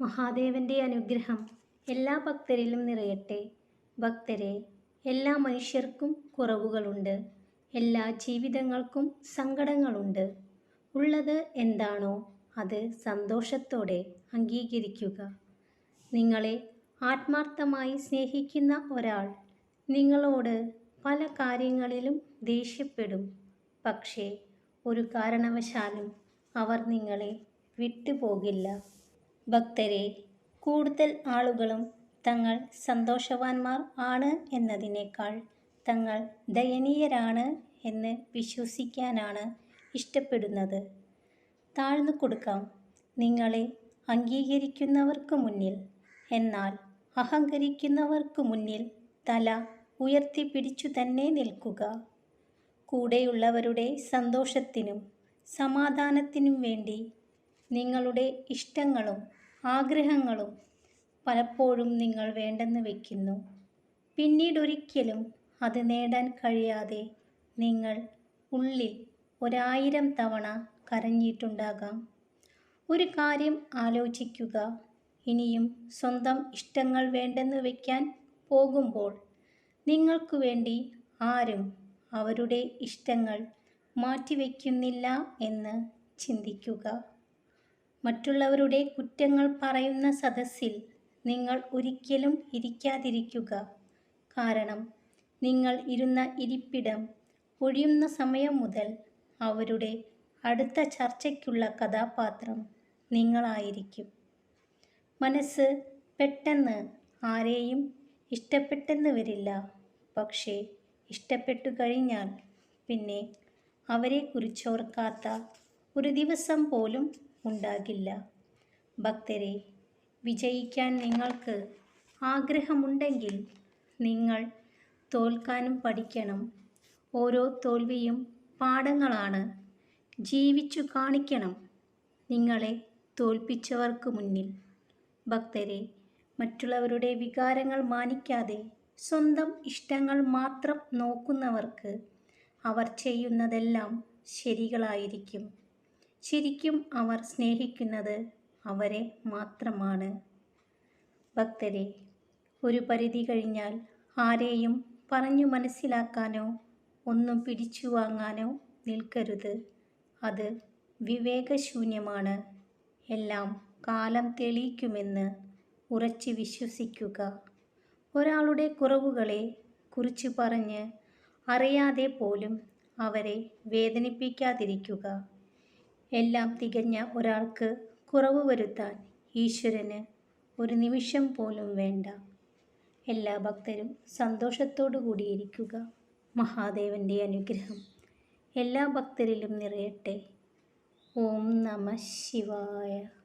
മഹാദേവന്റെ അനുഗ്രഹം എല്ലാ ഭക്തരിലും നിറയട്ടെ. ഭക്തരെ എല്ലാ മനുഷ്യർക്കും കുറവുകളുണ്ട്. എല്ലാ ജീവിതങ്ങൾക്കും സങ്കടങ്ങളുണ്ട്. ഉള്ളത് എന്താണോ അത് സന്തോഷത്തോടെ അംഗീകരിക്കുക. നിങ്ങളെ ആത്മാർത്ഥമായി സ്നേഹിക്കുന്ന ഒരാൾ നിങ്ങളോട് പല കാര്യങ്ങളിലും ദേഷ്യപ്പെടും. പക്ഷേ ഒരു കാരണവശാലും അവർ നിങ്ങളെ വിട്ടുപോകില്ല. ഭക്തരെ കൂടുതൽ ആളുകളും തങ്ങൾ സന്തോഷവാന്മാർ ആണ് എന്നതിനേക്കാൾ തങ്ങൾ ദയനീയരാണ് എന്ന് വിശ്വസിക്കാനാണ് ഇഷ്ടപ്പെടുന്നത്. താഴ്ന്നു കൊടുക്കാം. നിങ്ങളെ അംഗീകരിക്കുന്നവർക്ക് മുന്നിൽ എന്നാൽ അഹങ്കരിക്കുന്നവർക്ക് മുന്നിൽ തല ഉയർത്തി പിടിച്ചു തന്നെ നിൽക്കുക. കൂടെയുള്ളവരുടെ സന്തോഷത്തിനും സമാധാനത്തിനും വേണ്ടി നിങ്ങളുടെ ഇഷ്ടങ്ങളും ആഗ്രഹങ്ങളും പലപ്പോഴും നിങ്ങൾ വേണ്ടെന്ന് വയ്ക്കുന്നു പിന്നീടൊരിക്കലും അത് നേടാൻ കഴിയാതെ നിങ്ങൾ ഉള്ളിൽ ഒരായിരം തവണ കരഞ്ഞിട്ടുണ്ടാകാം. ഒരു കാര്യം ആലോചിക്കുക. ഇനിയും സ്വന്തം ഇഷ്ടങ്ങൾ വേണ്ടെന്ന് വയ്ക്കാൻ പോകുമ്പോൾ നിങ്ങൾക്കു വേണ്ടി ആരും അവരുടെ ഇഷ്ടങ്ങൾ മാറ്റിവെക്കുന്നില്ല എന്ന് ചിന്തിക്കുക. മറ്റുള്ളവരുടെ കുറ്റങ്ങൾ പറയുന്ന സദസ്സിൽ നിങ്ങൾ ഒരിക്കലും ഇരിക്കാതിരിക്കുക. കാരണം നിങ്ങൾ ഇരുന്ന ഇരിപ്പിടം ഒഴിയുന്ന സമയം മുതൽ അവരുടെ അടുത്ത ചർച്ചയ്ക്കുള്ള കഥാപാത്രം നിങ്ങളായിരിക്കും. മനസ്സ് പെട്ടെന്ന് ആരെയും ഇഷ്ടപ്പെട്ടെന്ന് വരില്ല. പക്ഷേ ഇഷ്ടപ്പെട്ടു കഴിഞ്ഞാൽ പിന്നെ അവരെക്കുറിച്ചോർക്കാത്ത ഒരു ദിവസം പോലും ഉണ്ടാകില്ല. ഭക്തരെ വിജയിക്കാൻ നിങ്ങൾക്ക് ആഗ്രഹമുണ്ടെങ്കിൽ നിങ്ങൾ തോൽക്കാനും പഠിക്കണം. ഓരോ തോൽവിയും പാഠങ്ങളാണ്. ജീവിച്ചു കാണിക്കണം നിങ്ങളെ തോൽപ്പിച്ചവർക്ക് മുന്നിൽ. ഭക്തരെ മറ്റുള്ളവരുടെ വികാരങ്ങൾ മാനിക്കാതെ സ്വന്തം ഇഷ്ടങ്ങൾ മാത്രം നോക്കുന്നവർക്ക് അവർ ചെയ്യുന്നതെല്ലാം ശരികളായിരിക്കും. ശരിക്കും അവർ സ്നേഹിക്കുന്നത് അവരെ മാത്രമാണ്. ഭക്തരെ ഒരു പരിധി കഴിഞ്ഞാൽ ആരെയും പറഞ്ഞു മനസ്സിലാക്കാനോ ഒന്നും പിടിച്ചു വാങ്ങാനോ നിൽക്കരുത്. അത് വിവേകശൂന്യമാണ്. എല്ലാം കാലം തെളിയിക്കുമെന്ന് ഉറച്ചു വിശ്വസിക്കുക. ഒരാളുടെ കുറവുകളെ കുറിച്ച് പറഞ്ഞ് അറിയാതെ പോലും അവരെ വേദനിപ്പിക്കാതിരിക്കുക. എല്ലാം തികഞ്ഞ ഒരാൾക്ക് കുറവ് വരുത്താൻ ഈശ്വരന് ഒരു നിമിഷം പോലും വേണ്ട. എല്ലാ ഭക്തരും സന്തോഷത്തോടു കൂടിയിരിക്കുക. മഹാദേവന്റെ അനുഗ്രഹം എല്ലാ ഭക്തരിലും നിറയട്ടെ. ഓം നമ ശിവായ.